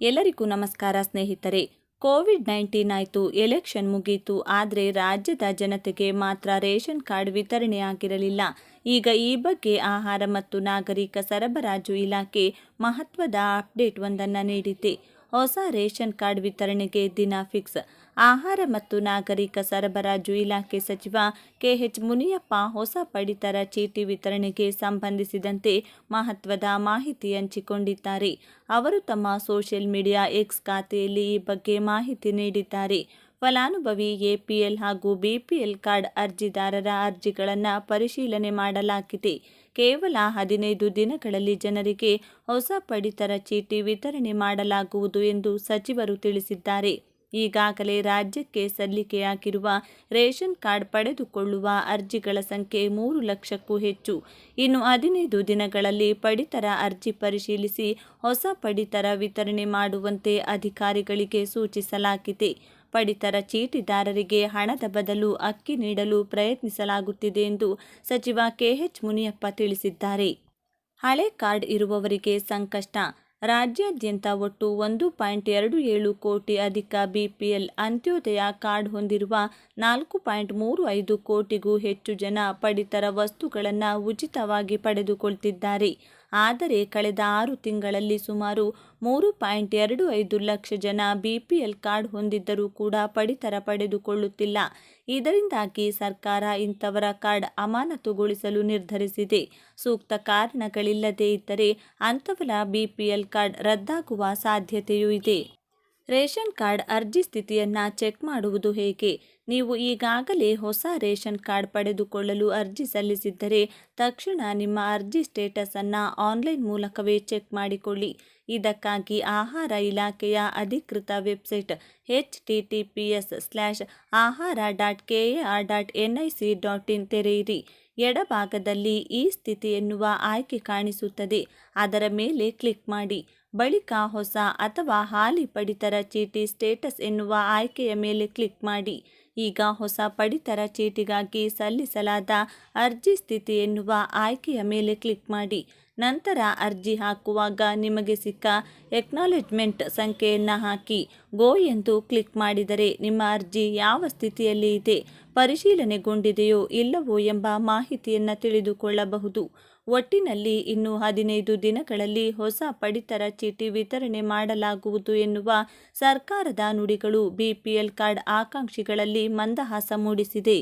ಎಲ್ಲರಿಗೂ ನಮಸ್ಕಾರ ಸ್ನೇಹಿತರೆ. ಕೋವಿಡ್ ನೈನ್ಟೀನ್ ಆಯಿತು, ಎಲೆಕ್ಷನ್ ಮುಗೀತು, ಆದರೆ ರಾಜ್ಯದ ಜನತೆಗೆ ಮಾತ್ರ ರೇಷನ್ ಕಾರ್ಡ್ ವಿತರಣೆ ಆಗಿರಲಿಲ್ಲ. ಈಗ ಈ ಬಗ್ಗೆ ಆಹಾರ ಮತ್ತು ನಾಗರಿಕ ಸರಬರಾಜು ಇಲಾಖೆ ಮಹತ್ವದ ಅಪ್ಡೇಟ್ ಒಂದನ್ನು ನೀಡಿದೆ. ಹೊಸ ರೇಷನ್ ಕಾರ್ಡ್ ವಿತರಣೆಗೆ ದಿನ ಫಿಕ್ಸ್. ಆಹಾರ ಮತ್ತು ನಾಗರಿಕ ಸರಬರಾಜು ಇಲಾಖೆ ಸಚಿವ ಕೆಎಚ್ ಮುನಿಯಪ್ಪ ಹೊಸ ಪಡಿತರ ಚೀಟಿ ವಿತರಣೆಗೆ ಸಂಬಂಧಿಸಿದಂತೆ ಮಹತ್ವದ ಮಾಹಿತಿ ಹಂಚಿಕೊಂಡಿದ್ದಾರೆ. ಅವರು ತಮ್ಮ ಸೋಷಿಯಲ್ ಮೀಡಿಯಾ ಎಕ್ಸ್ ಖಾತೆಯಲ್ಲಿ ಈ ಬಗ್ಗೆ ಮಾಹಿತಿ ನೀಡಿದ್ದಾರೆ. ಫಲಾನುಭವಿ ಎಪಿಎಲ್ ಹಾಗೂ ಬಿಪಿಎಲ್ ಕಾರ್ಡ್ ಅರ್ಜಿದಾರರ ಅರ್ಜಿಗಳನ್ನು ಪರಿಶೀಲನೆ ಮಾಡಲಾಗಿದೆ. ಕೇವಲ ಹದಿನೈದು ದಿನಗಳಲ್ಲಿ ಜನರಿಗೆ ಹೊಸ ಪಡಿತರ ಚೀಟಿ ವಿತರಣೆ ಮಾಡಲಾಗುವುದು ಎಂದು ಸಚಿವರು ತಿಳಿಸಿದ್ದಾರೆ. ಈಗಾಗಲೇ ರಾಜ್ಯಕ್ಕೆ ಸಲ್ಲಿಕೆಯಾಗಿರುವ ರೇಷನ್ ಕಾರ್ಡ್ ಪಡೆದುಕೊಳ್ಳುವ ಅರ್ಜಿಗಳ ಸಂಖ್ಯೆ ಮೂರು ಲಕ್ಷಕ್ಕೂ ಹೆಚ್ಚು. ಇನ್ನು ಹದಿನೈದು ದಿನಗಳಲ್ಲಿ ಪಡಿತರ ಅರ್ಜಿ ಪರಿಶೀಲಿಸಿ ಹೊಸ ಪಡಿತರ ವಿತರಣೆ ಮಾಡುವಂತೆ ಅಧಿಕಾರಿಗಳಿಗೆ ಸೂಚಿಸಲಾಗಿದೆ. ಪಡಿತರ ಚೀಟಿದಾರರಿಗೆ ಹಣದ ಬದಲು ಅಕ್ಕಿ ನೀಡಲು ಪ್ರಯತ್ನಿಸಲಾಗುತ್ತಿದೆ ಎಂದು ಸಚಿವ ಕೆಎಚ್ ಮುನಿಯಪ್ಪ ತಿಳಿಸಿದ್ದಾರೆ. ಹಳೆ ಕಾರ್ಡ್ ಇರುವವರಿಗೆ ಸಂಕಷ್ಟ. ರಾಜ್ಯಾದ್ಯಂತ ಒಟ್ಟು ಒಂದು ಪಾಯಿಂಟ್ ಎರಡು ಏಳು ಕೋಟಿ ಅಧಿಕ ಬಿಪಿಎಲ್ ಅಂತ್ಯೋದಯ ಕಾರ್ಡ್ ಹೊಂದಿರುವ ನಾಲ್ಕು ಪಾಯಿಂಟ್ ಮೂರು ಐದು ಕೋಟಿಗೂ ಹೆಚ್ಚು ಜನ ಪಡಿತರ ವಸ್ತುಗಳನ್ನು ಉಚಿತವಾಗಿ ಪಡೆದುಕೊಳ್ತಿದ್ದಾರೆ. ಆದರೆ ಕಳೆದ ಆರು ತಿಂಗಳಲ್ಲಿ ಸುಮಾರು ಮೂರು ಪಾಯಿಂಟ್ ಎರಡು ಐದು ಲಕ್ಷ ಜನ ಬಿಪಿಎಲ್ ಕಾರ್ಡ್ ಹೊಂದಿದ್ದರೂ ಕೂಡ ಪಡಿತರ ಪಡೆದುಕೊಳ್ಳುತ್ತಿಲ್ಲ. ಇದರಿಂದಾಗಿ ಸರ್ಕಾರ ಇಂಥವರ ಕಾರ್ಡ್ ಅಮಾನತುಗೊಳಿಸಲು ನಿರ್ಧರಿಸಿದೆ. ಸೂಕ್ತ ಕಾರಣಗಳಿಲ್ಲದೇ ಇದ್ದರೆ ಅಂಥವರ ಬಿಪಿಎಲ್ ಕಾರ್ಡ್ ರದ್ದಾಗುವ ಸಾಧ್ಯತೆಯೂ ಇದೆ. ರೇಷನ್ ಕಾರ್ಡ್ ಅರ್ಜಿ ಸ್ಥಿತಿಯನ್ನು ಚೆಕ್ ಮಾಡುವುದು ಹೇಗೆ? ನೀವು ಈಗಾಗಲೇ ಹೊಸ ರೇಷನ್ ಕಾರ್ಡ್ ಪಡೆದುಕೊಳ್ಳಲು ಅರ್ಜಿ ಸಲ್ಲಿಸಿದ್ದರೆ ತಕ್ಷಣ ನಿಮ್ಮ ಅರ್ಜಿ ಸ್ಟೇಟಸನ್ನು ಆನ್ಲೈನ್ ಮೂಲಕವೇ ಚೆಕ್ ಮಾಡಿಕೊಳ್ಳಿ. ಇದಕ್ಕಾಗಿ ಆಹಾರ ಇಲಾಖೆಯ ಅಧಿಕೃತ website H T T P S slash ahara dot K A R dot N I C dot in ತೆರೆಯಿರಿ. ಎಡಭಾಗದಲ್ಲಿ ಈ ಸ್ಥಿತಿ ಎನ್ನುವ ಆಯ್ಕೆ ಕಾಣಿಸುತ್ತದೆ. ಅದರ ಮೇಲೆ ಕ್ಲಿಕ್ ಮಾಡಿ. ಬಳಿಕ ಹೊಸ ಅಥವಾ ಹಾಲಿ ಪಡಿತರ ಚೀಟಿ ಸ್ಟೇಟಸ್ ಎನ್ನುವ ಆಯ್ಕೆಯ ಮೇಲೆ ಕ್ಲಿಕ್ ಮಾಡಿ. ಈಗ ಹೊಸ ಪಡಿತರ ಚೀಟಿಗಾಗಿ ಸಲ್ಲಿಸಲಾದ ಅರ್ಜಿ ಸ್ಥಿತಿ ಎನ್ನುವ ಆಯ್ಕೆಯ ಮೇಲೆ ಕ್ಲಿಕ್ ಮಾಡಿ. ನಂತರ ಅರ್ಜಿ ಹಾಕುವಾಗ ನಿಮಗೆ ಸಿಕ್ಕ ಎಕ್ನಾಲೆಜ್ಮೆಂಟ್ ಸಂಖ್ಯೆಯನ್ನು ಹಾಕಿ. ಗೋ ಎಂದು ಕ್ಲಿಕ್ ಮಾಡಿದರೆ ನಿಮ್ಮ ಅರ್ಜಿ ಯಾವ ಸ್ಥಿತಿಯಲ್ಲಿ ಇದೆ, ಪರಿಶೀಲನೆಗೊಂಡಿದೆಯೋ ಇಲ್ಲವೋ ಎಂಬ ಮಾಹಿತಿಯನ್ನು ತಿಳಿದುಕೊಳ್ಳಬಹುದು. ಒಟ್ಟಿನಲ್ಲಿ ಇನ್ನು ಹದಿನೈದು ದಿನಗಳಲ್ಲಿ ಹೊಸ ಪಡಿತರ ಚೀಟಿ ವಿತರಣೆ ಮಾಡಲಾಗುವುದು ಎನ್ನುವ ಸರ್ಕಾರದ ನುಡಿಗಳು ಬಿಪಿಎಲ್ ಕಾರ್ಡ್ ಆಕಾಂಕ್ಷಿಗಳಲ್ಲಿ ಮಂದಹಾಸ ಮೂಡಿಸಿದೆ.